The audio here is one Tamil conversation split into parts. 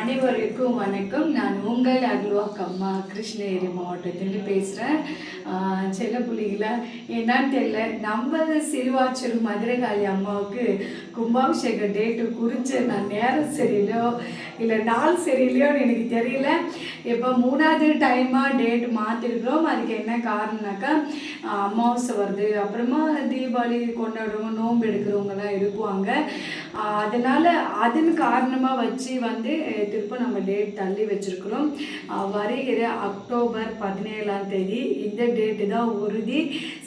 அனைவருக்கும் வணக்கம். நான் உங்கள் அருள்வாக் அம்மா கிருஷ்ணகிரி மாவட்டத்திலிருந்து பேசுகிறேன் செல்ல புள்ளிகளா என்னன்னு தெரியல. நம்ம சிறுவாச்சூர் மதுரகாளி அம்மாவுக்கு கும்பாபிஷேக டேட்டு குறித்து நான் நேரம் சரியில்லையோ இல்லை நாள் சரியில்லையோன்னு எனக்கு தெரியல. இப்போ மூணாவது டைமாக டேட் மாற்றிருக்கிறோம் அதுக்கு என்ன காரணம்னாக்கா அமாவாசை வருது. அப்புறமா தீபாவளி கொண்டாடுறவங்க நோன்பு எடுக்கிறவங்கலாம் இருக்குவாங்க அதனால் அதன் காரணமாக வச்சு வந்து திருப்ப நம்ம டேட் தள்ளி வச்சிருக்கிறோம். வருகிற அக்டோபர் பதினேழாம் தேதி. இந்த டேட்டு தான் உறுதி.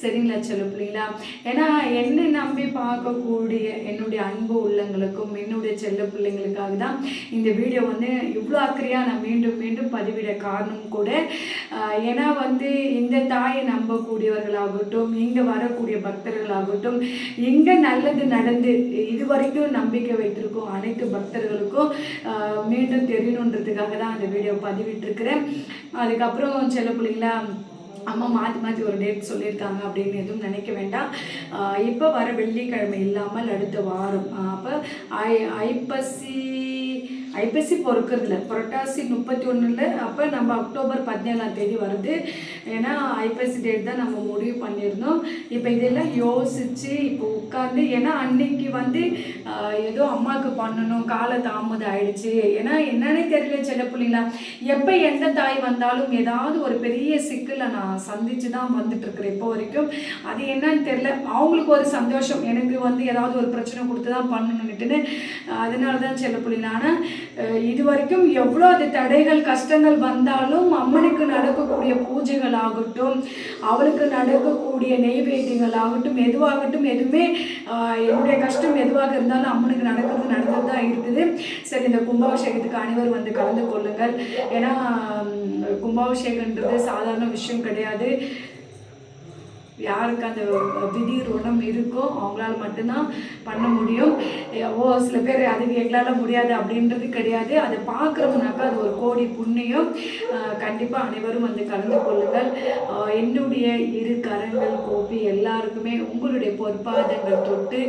சரிங்களா சொல்ல பிள்ளைங்களா ஏன்னா என்னை நம்பி பார்க்கக்கூடிய என்னுடைய அன்பு உள்ளங்களுக்கும் என்னுடைய செல்ல பிள்ளைங்களுக்காக தான் இந்த வீடியோ வந்து இவ்வளோ அக்கறையாக நான் மீண்டும் மீண்டும் பதிவிட காரணம் கூட ஏன்னா வந்து இந்த தாயை நம்பக்கூடியவர்களாகட்டும் இங்கே வரக்கூடிய பக்தர்களாகட்டும் இங்கே நல்லது நடந்து இது வரைக்கும் நம்பிக்கை வைத்திருக்கும் அனைத்து பக்தர்களுக்கும் மீண்டும் தெரியணுன்றதுக்காக தான் அந்த வீடியோ பதிவிட்டிருக்கிறேன். அதுக்கப்புறம் செல்ல பிள்ளைங்களா அம்மா மாற்றி மாற்றி ஒரு டேட் சொல்லியிருக்காங்க அப்படின்னு எதுவும் நினைக்க வேண்டாம். இப்போ வர வெள்ளிக்கிழமை இல்லாமல் அடுத்த வாரம். அப்போ ஐ ஐப்பசி ஐப்பசி பொறுக்கிறதுல புரட்டாசி முப்பத்தி ஒன்றில் அப்போ நம்ம அக்டோபர் பதினேழாம் தேதி வருது. ஏன்னா ஐப்பசி டேட் தான் நம்ம முடிவு பண்ணியிருந்தோம். இப்போ இதெல்லாம் யோசித்து இப்போ உட்காந்து ஏன்னா அன்னைக்கு வந்து ஏதோ அம்மாவுக்கு பண்ணணும் கால தாமதம் ஆயிடுச்சு. ஏன்னா என்னன்னே தெரியல செல்ல பிள்ளைங்களா. எப்போ எந்த தாய் வந்தாலும் ஏதாவது ஒரு பெரிய சிக்கலை நான் சந்திச்சு தான் வந்துட்டுருக்குறேன் இப்போ வரைக்கும். அது என்னன்னு தெரியல. அவங்களுக்கு ஒரு சந்தோஷம். எனக்கு வந்து ஏதாவது ஒரு பிரச்சனை கொடுத்து தான் பண்ணணுன்னுட்டுன்னு அதனால தான் செல்ல பிள்ளைங்களா. ஆனால் இது வரைக்கும் எவ்வளோ அது தடைகள் கஷ்டங்கள் வந்தாலும் அம்மனுக்கு நடக்கக்கூடிய பூஜைகள் ஆகட்டும் அவளுக்கு நடக்கக்கூடிய நெய்வேத்தியங்கள் ஆகட்டும் எதுவாகட்டும் எதுவுமே என்னுடைய கஷ்டம் எதுவாக இருந்தாலும் அம்மனுக்கு நடக்கிறது நடந்துட்டு தான் இருக்குது. சரி இந்த கும்பாபிஷேகத்துக்கு அனைவரும் வந்து கலந்து கொள்ளுங்கள். ஏன்னா கும்பாபிஷேகன்றது சாதாரண விஷயம் கிடையாது. யாருக்கு அந்த விதி ருணம் இருக்கோ அவங்களால மட்டும்தான் பண்ண முடியும். ஓ சில பேர் அது எங்களால் முடியாது அப்படின்றது கிடையாது. அதை பார்க்குறோம்னாக்கா அது ஒரு கோடி புண்ணியம். கண்டிப்பாக அனைவரும் வந்து கலந்து கொள்ளுங்கள். என்னுடைய இரு கரங்கள் கோப்பி எல்லாருக்குமே உங்களுடைய பொற்பாதங்கள் தொட்டு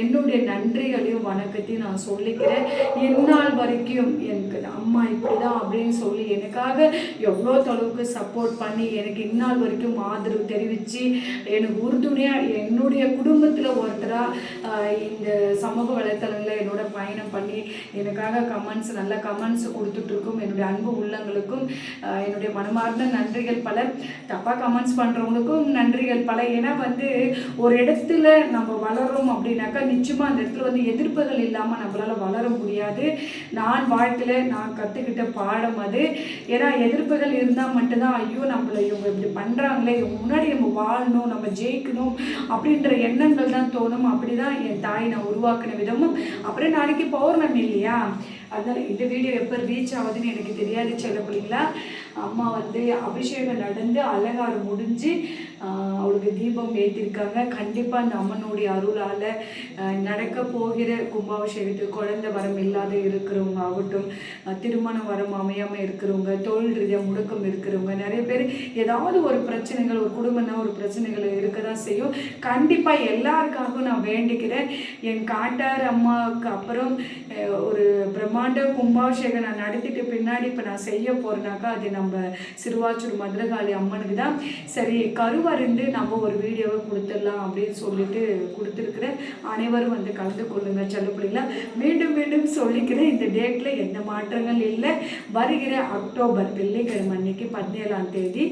என்னுடைய நன்றிகளையும் வணக்கத்தையும் நான் சொல்லிக்கிறேன். இந்நாள் வரைக்கும் எனக்கு அம்மா இப்படி தான் அப்படின்னு சொல்லி எனக்காக எவ்வளோ தொலைவுக்கு சப்போர்ட் பண்ணி எனக்கு இந்நாள் வரைக்கும் ஆதரவு தெரிவித்து எனக்கு உறுதுணையாக என்னுடைய குடும்பத்தில் ஒருத்தராக இந்த சமூக வலைத்தளங்களில் என்னோட பயணம் பண்ணி எனக்காக கமெண்ட்ஸ் நல்ல கமெண்ட்ஸ் கொடுத்துட்ருக்கும். என்னுடைய அன்பு உள்ளங்களுக்கும் என்னுடைய மனமார்ந்த நன்றிகள் பல. தப்பாக கமெண்ட்ஸ் பண்ணுறவங்களுக்கும் நன்றிகள் பல. ஏன்னா வந்து ஒரு இடத்துல நம்ம வளரும் அப்படின்னாக்கா நிச்சயமாக அந்த இடத்துல வந்து எதிர்ப்புகள் இல்லாமல் நம்மளால் வளர முடியாது. நான் வாழ்க்கையில் நான் கற்றுக்கிட்ட பாடம் அது. ஏன்னா எதிர்ப்புகள் இருந்தால் மட்டும்தான் ஐயோ நம்மளை இவங்க இப்படி பண்ணுறாங்களே இவங்க முன்னாடி நம்ம வாழணும். நம்ம ஜெயிக்கணும் அப்படின்ற எண்ணங்கள் தான் தோணும். அப்படி தான் என் தாய் நான் உருவாக்கின விதமும். அப்புறம் நாளைக்கு பௌர்ணமி இல்லையா? அதனால் இந்த வீடியோ எப்போ ரீச் ஆகுதுன்னு எனக்கு தெரியாது செல்ல பிள்ளைங்களா. அம்மா வந்து அபிஷேகம் நடந்து அலங்காரம் முடிஞ்சு அவளுக்கு தீபம் ஏற்றிருக்காங்க கண்டிப்பாக அந்த அம்மனுடைய அருளால் நடக்க போகிற கும்பாபிஷேகத்துக்கு குழந்தை வரம் இல்லாத இருக்கிறவங்க ஆகட்டும் திருமண வரம் அமையாமல் இருக்கிறவங்க தொழில் ரீதியாக முடக்கம் இருக்கிறவங்க நிறைய பேர் ஏதாவது ஒரு பிரச்சனைகள் ஒரு குடும்பம்னா ஒரு பிரச்சனைகள் இருக்க தான் செய்யும். கண்டிப்பாக எல்லாருக்காகவும் நான் வேண்டிக்கிறேன். என் காட்டார் அம்மாவுக்கு அப்புறம் ஒரு பிரம்மா பிரம்மாண்ட கும்பாபிஷேகம் நான் நடத்திட்டு பின்னாடி இப்போ நான் செய்ய போகிறேனாக்கா அது நம்ம சிறுவாச்சூர் மதுரகாளி அம்மனுக்கு தான். சரி கருவருந்து நம்ம ஒரு வீடியோவை கொடுத்துடலாம் அப்படின்னு சொல்லிட்டு கொடுத்துருக்குறேன் அனைவரும் வந்து கலந்து கொள்ளுங்க செல்ல பிள்ளைங்களா மீண்டும் மீண்டும் சொல்லிக்கிறேன் இந்த டேட்டில் எந்த மாற்றங்கள் இல்லை. வருகிற அக்டோபர் வெள்ளிக்கிழமை அன்னைக்கு பதினேழாம் தேதி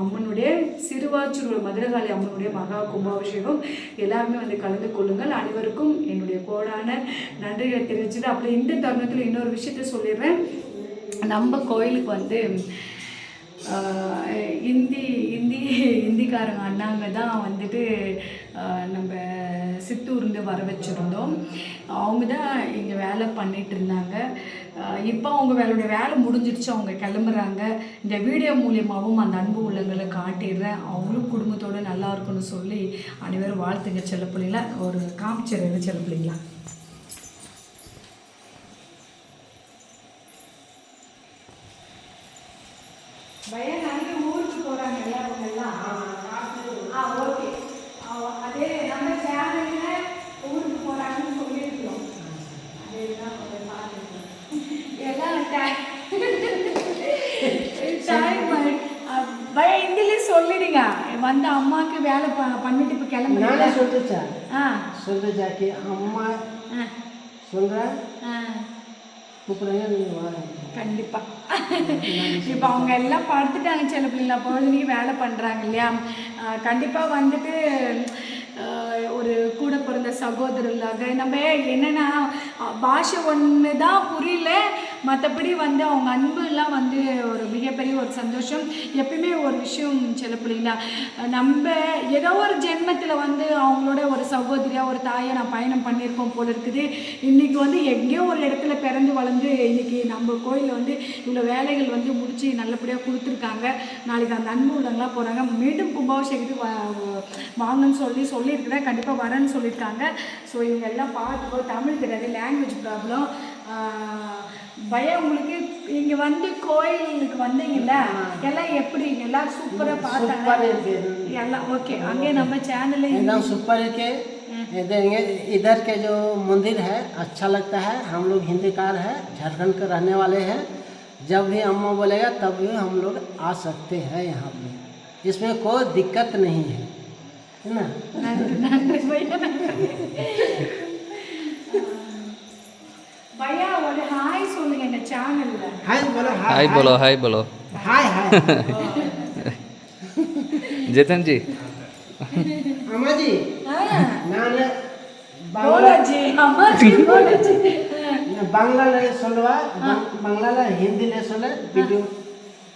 அம்மனுடைய சிறுவாச்சூர் மதுரகாளி அம்மனுடைய மகா கும்பாபிஷேகம். எல்லாருமே வந்து கலந்து கொள்ளுங்கள். அனைவருக்கும் என்னுடைய கோடான நன்றிகளை தெரிவிச்சுட்டு அப்புறம் இந்த தருணத்தில் இன்னொரு விஷயத்த சொல்லிடுறேன். நம்ம கோயிலுக்கு வந்து இந்தி இந்தி இந்திக்காரங்க அண்ணாங்க தான் வந்துட்டு நம்ம சித்தூர்ந்து வர வச்சுருந்தோம். அவங்க தான் இங்கே வேலை பண்ணிகிட்டு இருந்தாங்க. இப்போ அவங்க வேலையோட வேலை முடிஞ்சிடுச்சு அவங்க கிளம்புறாங்க. இந்த வீடியோ மூலியமாகவும் அந்த அன்பு உள்ளங்களை காட்டிடுறேன். அவங்களும் குடும்பத்தோடு நல்லா இருக்கும்னு சொல்லி அனைவரும் வாழ்த்துங்க செல்ல பிள்ளைங்களா ஒரு காமிச்சிடுறேன் செல்ல பிள்ளைங்களா பையன் அங்கே ஊருக்கு போகிறாங்கல்ல ஓகே. அதே நம்ம சேனலில் ஊருக்கு போகிறாங்கன்னு சொல்லியிருக்கோம் அதே தான் எல்லாம் டைம் டைம் பய இங்கிலீஷ் வந்து அம்மாவுக்கு வேலை ப பண்ணிட்டு இப்போ கிளம்பி சொல்லுச்சா ஆ. சொல்லுச்சாக்கி அம்மா சொல்கிறேன் ஆ. கூப்பிடுங்க நீங்கள் வாங்க கண்டிப்பாக இப்போ அவங்க எல்லாம் பார்த்துட்டாங்க சில பிள்ளைங்களா. பொழுதுனி வேலை பண்ணுறாங்க இல்லையா? கண்டிப்பாக வந்துட்டு ஒரு கூட பிறந்த சகோதரர்களாக நம்ம என்னென்னா பாஷை ஒன்று தான் புரியல மற்றபடி வந்து அவங்க அன்புலாம் வந்து ஒரு மிகப்பெரிய ஒரு சந்தோஷம். எப்பயுமே ஒரு விஷயம் சொல்ல பிள்ளைங்களா நம்ம ஏதோ ஒரு ஜென்மத்தில் வந்து அவங்களோட ஒரு சகோதரியாக ஒரு தாயை நான் பயணம் பண்ணியிருப்போம் போல இருக்குது. இன்றைக்கி வந்து எங்கேயோ ஒரு இடத்துல பிறந்து வளர்ந்து இன்னைக்கு நம்ம கோயிலில் வந்து இவ்வளோ வேலைகள் வந்து முடித்து நல்லபடியாக கொடுத்துருக்காங்க. நாளைக்கு அந்த அன்பு உள்ளவங்களாம் போகிறாங்க மீண்டும் கும்பாபிஷேகத்துக்கு வா- வாங்கன்னு சொல்லி சொல்லியிருக்கிறேன். கண்டிப்பாக வரேன்னு சொல்லியிருக்காங்க. ஸோ இவங்க எல்லாம் பார்த்துக்கோ தமிழ் தெரியாது லாங்குவேஜ் ப்ராப்ளம் பயம் உங்களுக்கு இங்கே வந்து கோயிலுக்கு வந்தீங்கல்ல எல்லாம் எப்படி எல்லாம் சூப்பராக सुपर பார்த்தாங்க है எல்லாம் ஓகே அங்கே நம்ம சேனலில் एकदम सुपर है के ये देंगे इधर के जो मंदिर है अच्छा लगता है हम लोग हिंदीकार है झारखंड के रहने वाले हैं जब भी अम्मा बोलेगा तब भी हम लोग आ सकते हैं यहाँ पे इसमें कोई दिक्कत नहीं है है ना ஹாய் போலோ ஹாய். போலோ ஜெதன் ஜி அம்மாஜி. நான் பாலாஜி அம்மாஜி பாலாஜி. பங்களால சொல்லுவா பங்களால ஹிந்தில சொல்ல வீடியோ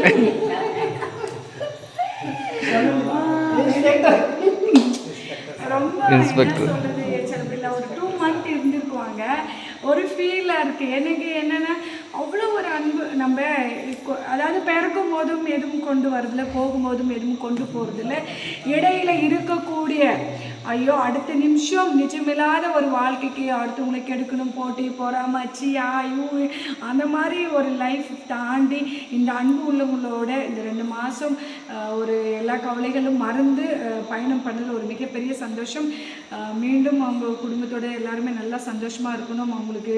வந்தாச்சு ரொம்ப என்ன சொல்றது ஒரு டூ மந்த் இருந்திருக்குவாங்க ஒரு ஃபீலாக இருக்குது எனக்கு என்னென்னா அவ்வளோ ஒரு அன்பு நம்ம கொ- அதாவது பிறக்கும் போதும் எதுவும் கொண்டு வரதில்ல போகும்போதும் எதுவும் கொண்டு போகிறதில்ல இடையில இருக்கக்கூடிய ஐயோ அடுத்த நிமிஷம் நிஜமில்லாத ஒரு வாழ்க்கைக்கு அடுத்தவங்களை கெடுக்கணும் போட்டி பொறாம சியா அந்த மாதிரி ஒரு லைஃப் தாண்டி இந்த அன்பு உள்ளவங்களோட இந்த ரெண்டு மாதம் ஒரு எல்லா கவலைகளும் மறந்து பயணம் பண்ணது ஒரு மிகப்பெரிய சந்தோஷம். மீண்டும் அவங்க குடும்பத்தோட எல்லாருமே நல்லா சந்தோஷமாக இருக்கணும். அவங்களுக்கு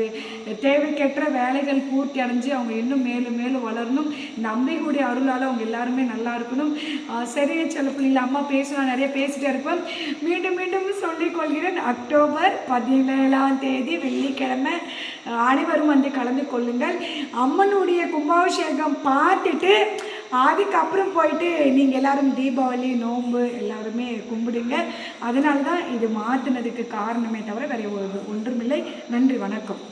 தேவைக்கேற்ற வேலைகள் பூர்த்தி அடைஞ்சு அவங்க இன்னும் மேலும் மேலும் வளரணும். இந்த அம்பிகையுடைய அருளால் அவங்க எல்லாருமே நல்லா இருக்கணும். அஹ், சரி சில பிள்ளைங்கள அம்மா பேசணும் நிறைய பேசிட்டே இருப்போம் மீண்டும் மீண்டும் சொல்லிக் கொள்கிறேன். அக்டோபர் பதினேழாம் தேதி வெள்ளிக்கிழமை அனைவரும் வந்து கலந்து கொள்ளுங்கள். அம்மனுடைய கும்பாபிஷேகம் பார்த்துட்டு அதுக்கப்புறம் போயிட்டு நீங்கள் எல்லாரும் தீபாவளி நோன்பு எல்லாருமே கும்பிடுங்க. அதனால தான் இது மாற்றினதுக்கு காரணமே தவிர வேறு ஒரு ஒன்றுமில்லை. நன்றி வணக்கம்.